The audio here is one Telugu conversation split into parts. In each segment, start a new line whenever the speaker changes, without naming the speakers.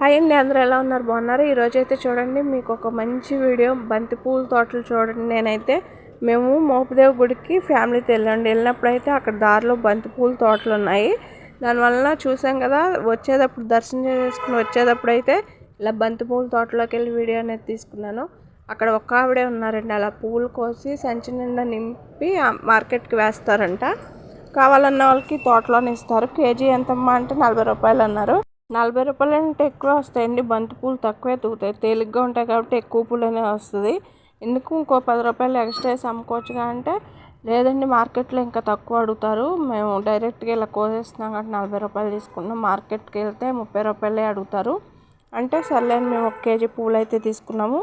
హాయ్ అండి అందరూ ఎలా ఉన్నారు? బాగున్నారు? ఈరోజు అయితే చూడండి మీకు ఒక మంచి వీడియో బంతి పూల తోటలు చూడండి. నేనైతే మేము మోపదేవ్ గుడికి ఫ్యామిలీతో వెళ్ళండి వెళ్ళినప్పుడు అయితే అక్కడ దారిలో బంతి పూల తోటలు ఉన్నాయి. దానివల్ల చూసాం కదా వచ్చేటప్పుడు దర్శనం చేసుకుని వచ్చేటప్పుడు అయితే ఇలా బంతి పూల తోటలోకి వెళ్ళి వీడియో అనేది తీసుకున్నాను. అక్కడ ఒక్క ఆవిడే ఉన్నారండి అలా పూలు కోసి సంచి నిండా నింపి మార్కెట్కి వేస్తారంట. కావాలన్న వాళ్ళకి తోటలోనే ఇస్తారు. కేజీ ఎంతమ్మా అంటే నలభై రూపాయలు అన్నారు. నలభై రూపాయలు అంటే ఎక్కువ వస్తాయండి. బంతి పూలు తక్కువే తూగుతాయి. తేలిగ్గా ఉంటాయి కాబట్టి ఎక్కువ పూలనే వస్తుంది. ఎందుకు ఇంకో పది రూపాయలు ఎక్స్ట్రా వేసి అమ్ముకోవచ్చుగా అంటే లేదండి మార్కెట్లో ఇంకా తక్కువ అడుగుతారు. మేము డైరెక్ట్గా ఇలా కోసేస్తున్నాం కాబట్టి నలభై రూపాయలు తీసుకున్నాం. మార్కెట్కి వెళ్తే ముప్పై రూపాయలే అడుగుతారు. అంటే సర్లేని మేము ఒక కేజీ పూలు అయితే తీసుకున్నాము.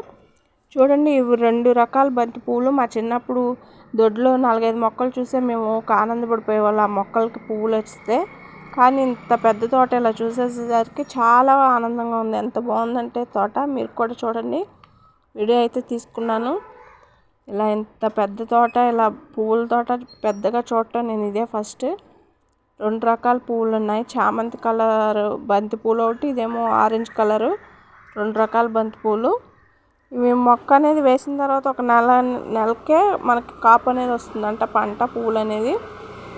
చూడండి ఇవి రెండు రకాల బంతి పువ్వులు మా చిన్నప్పుడు దొడ్లో నాలుగైదు మొక్కలు చూసే మేము ఒక ఆనందపడిపోయేవాళ్ళం. ఆ మొక్కలకి పువ్వులు వస్తే కానీ ఇంత పెద్ద తోట ఇలా చూసేసరికి చాలా ఆనందంగా ఉంది. ఎంత బాగుందంటే తోట. మీరు కూడా చూడండి. వీడియో అయితే తీసుకున్నాను. ఇలా ఇంత పెద్ద తోట ఇలా పువ్వుల తోట పెద్దగా చూడటం నేను ఇదే ఫస్ట్. రెండు రకాల పువ్వులు ఉన్నాయి. చామంతి కలర్ బంతి పూలు ఒకటి ఇదేమో ఆరెంజ్ కలరు. రెండు రకాల బంతి పూలు. ఇవి మొక్క అనేది వేసిన తర్వాత ఒక నెల నెలకే మనకి కాపు అనేది వస్తుందంట పంట పువ్వులు అనేది.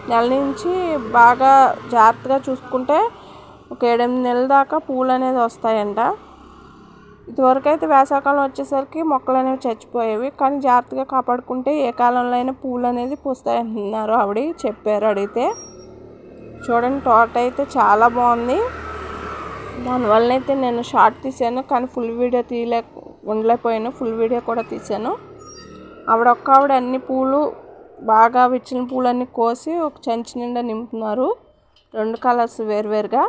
నెల నుంచి బాగా జాగ్రత్తగా చూసుకుంటే ఒక ఏడెనిమిది నెలల దాకా పూలు అనేది వస్తాయంట. ఇదివరకు అయితే వేసవకాలం వచ్చేసరికి మొక్కలు అనేవి చచ్చిపోయేవి. కానీ జాగ్రత్తగా కాపాడుకుంటే ఏ కాలంలో అయినా పూలు అనేది పూస్తాయంటున్నారు ఆవిడ చెప్పారు అడిగితే. చూడండి తోట అయితే చాలా బాగుంది. దానివల్ల అయితే నేను షార్ట్ తీసాను కానీ ఫుల్ వీడియో తీయలే ఉండలేకపోయాను. ఫుల్ వీడియో కూడా తీసాను ఆవిడ ఒక్క ఆవిడ అన్ని పూలు బాగా విచ్చిన పూలన్నీ కోసి ఒక చెంచు నిండా నింపుతున్నారు. రెండు కలర్స్ వేరువేరుగా.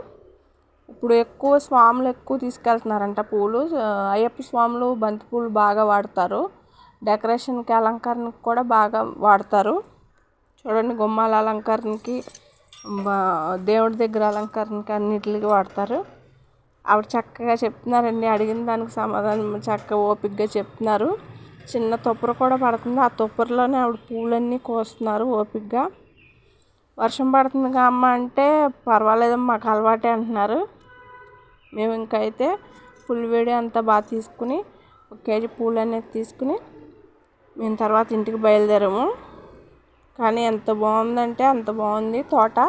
ఇప్పుడు ఎక్కువ స్వాములు ఎక్కువ తీసుకెళ్తున్నారంట పూలు. అయ్యప్ప స్వాములు బంతి పూలు బాగా వాడతారు. డెకరేషన్కి అలంకరణకి కూడా బాగా వాడతారు. చూడండి గుమ్మాల అలంకరణకి దేవుడి దగ్గర అలంకరణకి అన్నిటికి వాడతారు. ఆవిడ చక్కగా చెప్తున్నారండి. అడిగిన దానికి సమాధానం చక్కగా ఓపికగా చెప్తున్నారు. చిన్న తొప్పర కూడా పడుతుంది. ఆ తొప్పరలోనే ఆవిడ పూలన్నీ కోస్తున్నారు ఓపిగ్గా. వర్షం పడుతుందిగా అమ్మ అంటే పర్వాలేదమ్మా మాకు అలవాటే అంటున్నారు. మేము ఇంకైతే ఫుల్ అంతా బాగా తీసుకుని ఒక కేజీ పూలు అనేది తీసుకుని మేము తర్వాత ఇంటికి బయలుదేరాము. కానీ ఎంత బాగుందంటే అంత బాగుంది తోట.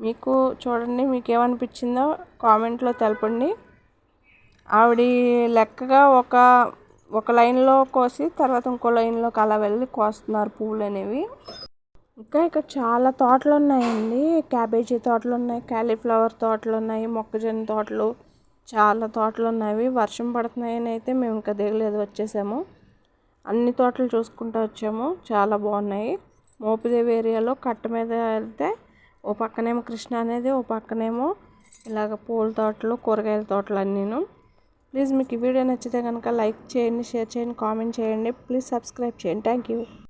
మీకు చూడండి మీకు ఏమనిపించిందో కామెంట్లో తెలపండి. ఆవిడ లెక్కగా ఒక ఒక లైన్లో కోసి తర్వాత ఇంకో లైన్లోకి అలా వెళ్ళి కోస్తున్నారు పువ్వులు అనేవి. ఇంకా ఇక్కడ చాలా తోటలు ఉన్నాయండి క్యాబేజీ తోటలు ఉన్నాయి కాలీఫ్లవర్ తోటలు ఉన్నాయి మొక్కజొన్న తోటలు చాలా తోటలు ఉన్నాయి వర్షం పడుతున్నాయని అయితే మేము ఇంకా దిగలేదు వచ్చేసాము. అన్ని తోటలు చూసుకుంటూ వచ్చాము. చాలా బాగున్నాయి. మోపిదేవి ఏరియాలో కట్ట మీద వెళ్తే ఓ పక్కనేమో కృష్ణ అనేది ఓ పక్కనేమో ఇలాగ పూల తోటలు కూరగాయల తోటలు అన్నీను. ప్లీజ్ మీకు ఈ వీడియో నచ్చితే కనుక లైక్ చేయండి షేర్ చేయండి కామెంట్ చేయండి. ప్లీజ్ సబ్స్క్రైబ్ చేయండి. Thank you.